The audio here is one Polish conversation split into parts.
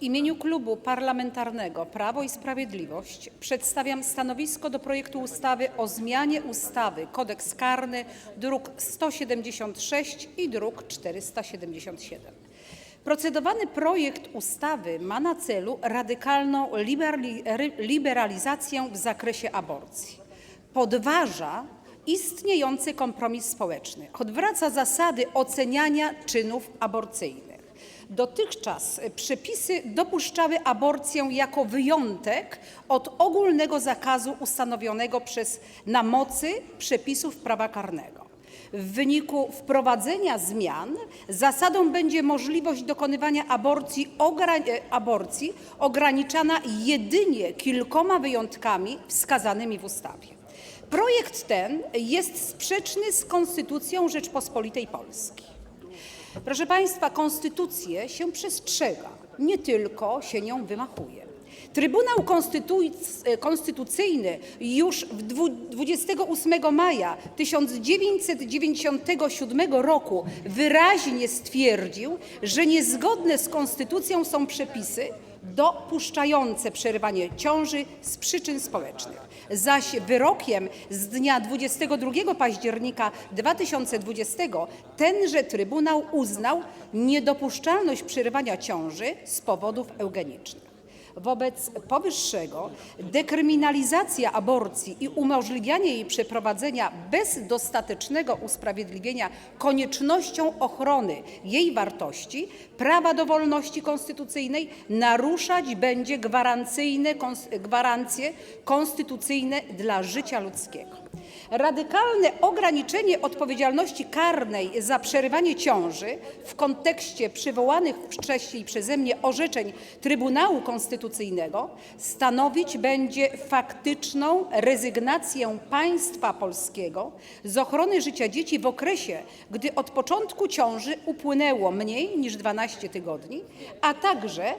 W imieniu Klubu Parlamentarnego Prawo i Sprawiedliwość przedstawiam stanowisko do projektu ustawy o zmianie ustawy Kodeks karny, druk 176 i druk 477. Procedowany projekt ustawy ma na celu radykalną liberalizację w zakresie aborcji. Podważa istniejący kompromis społeczny, odwraca zasady oceniania czynów aborcyjnych. Dotychczas przepisy dopuszczały aborcję jako wyjątek od ogólnego zakazu ustanowionego przez na mocy przepisów prawa karnego. W wyniku wprowadzenia zmian zasadą będzie możliwość dokonywania aborcji, e, ograniczana jedynie kilkoma wyjątkami wskazanymi w ustawie. Projekt ten jest sprzeczny z Konstytucją Rzeczpospolitej Polskiej. Proszę Państwa, konstytucję się przestrzega, nie tylko się nią wymachuje. Trybunał Konstytuc- Konstytucyjny już w dwu- 28 maja 1997 roku wyraźnie stwierdził, że niezgodne z konstytucją są przepisy dopuszczające przerywanie ciąży z przyczyn społecznych. Zaś wyrokiem z dnia 22 października 2020 tenże Trybunał uznał niedopuszczalność przerywania ciąży z powodów eugenicznych. Wobec powyższego dekryminalizacja aborcji i umożliwianie jej przeprowadzenia bez dostatecznego usprawiedliwienia koniecznością ochrony jej wartości, prawa do wolności konstytucyjnej naruszać będzie gwarancyjne, gwarancje konstytucyjne dla życia ludzkiego. Radykalne ograniczenie odpowiedzialności karnej za przerywanie ciąży w kontekście przywołanych wcześniej przeze mnie orzeczeń Trybunału Konstytucyjnego stanowić będzie faktyczną rezygnację państwa polskiego z ochrony życia dzieci w okresie, gdy od początku ciąży upłynęło mniej niż 12 tygodni, a także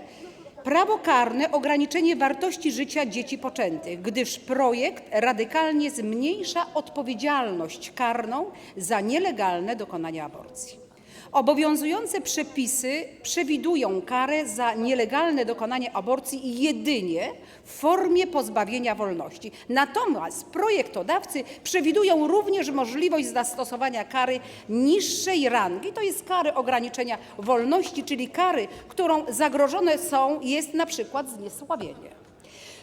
Prawo karne ograniczenie wartości życia dzieci poczętych, gdyż projekt radykalnie zmniejsza odpowiedzialność karną za nielegalne dokonanie aborcji. Obowiązujące przepisy przewidują karę za nielegalne dokonanie aborcji jedynie w formie pozbawienia wolności. Natomiast projektodawcy przewidują również możliwość zastosowania kary niższej rangi, to jest kary ograniczenia wolności, czyli kary, którą zagrożone są, jest na przykład zniesławienie.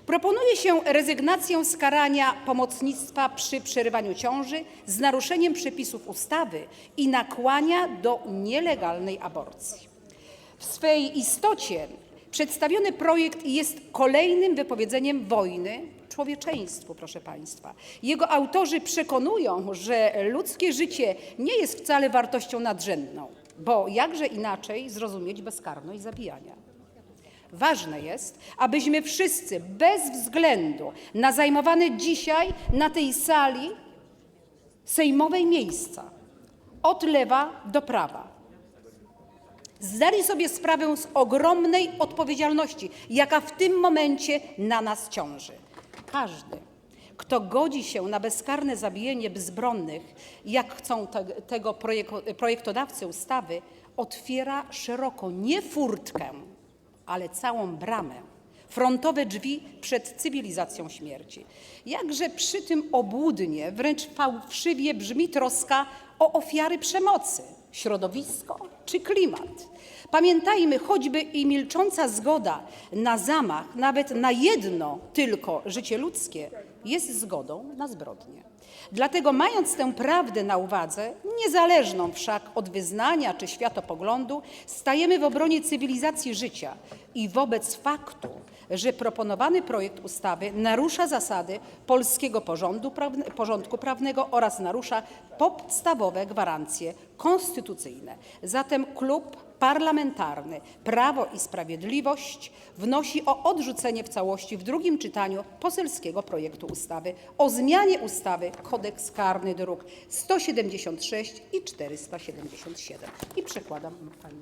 Proponuje się rezygnację z karania pomocnictwa przy przerywaniu ciąży z naruszeniem przepisów ustawy i nakłania do nielegalnej aborcji. W swej istocie przedstawiony projekt jest kolejnym wypowiedzeniem wojny człowieczeństwu, proszę Państwa. Jego autorzy przekonują, że ludzkie życie nie jest wcale wartością nadrzędną, bo jakże inaczej zrozumieć bezkarność zabijania. Ważne jest, abyśmy wszyscy bez względu na zajmowane dzisiaj na tej sali sejmowej miejsca, od lewa do prawa, zdali sobie sprawę z ogromnej odpowiedzialności, jaka w tym momencie na nas ciąży. Każdy, kto godzi się na bezkarne zabijanie bezbronnych, jak chcą te, tego projek- projektodawcy ustawy, otwiera szeroko nie furtkę, ale całą bramę, frontowe drzwi przed cywilizacją śmierci. Jakże przy tym obłudnie, wręcz fałszywie brzmi troska o ofiary przemocy, środowisko czy klimat. Pamiętajmy, choćby i milcząca zgoda na zamach, nawet na jedno tylko życie ludzkie, jest zgodą na zbrodnię. Dlatego, mając tę prawdę na uwadze, niezależną wszak od wyznania czy światopoglądu, stajemy w obronie cywilizacji życia i wobec faktu, że proponowany projekt ustawy narusza zasady polskiego porządku, prawne, porządku prawnego oraz narusza podstawowe gwarancje konstytucyjne. Zatem klub Parlamentarny Prawo i Sprawiedliwość wnosi o odrzucenie w całości w drugim czytaniu poselskiego projektu ustawy o zmianie ustawy Kodeks karny druk 176 i 477. I przekładam pani.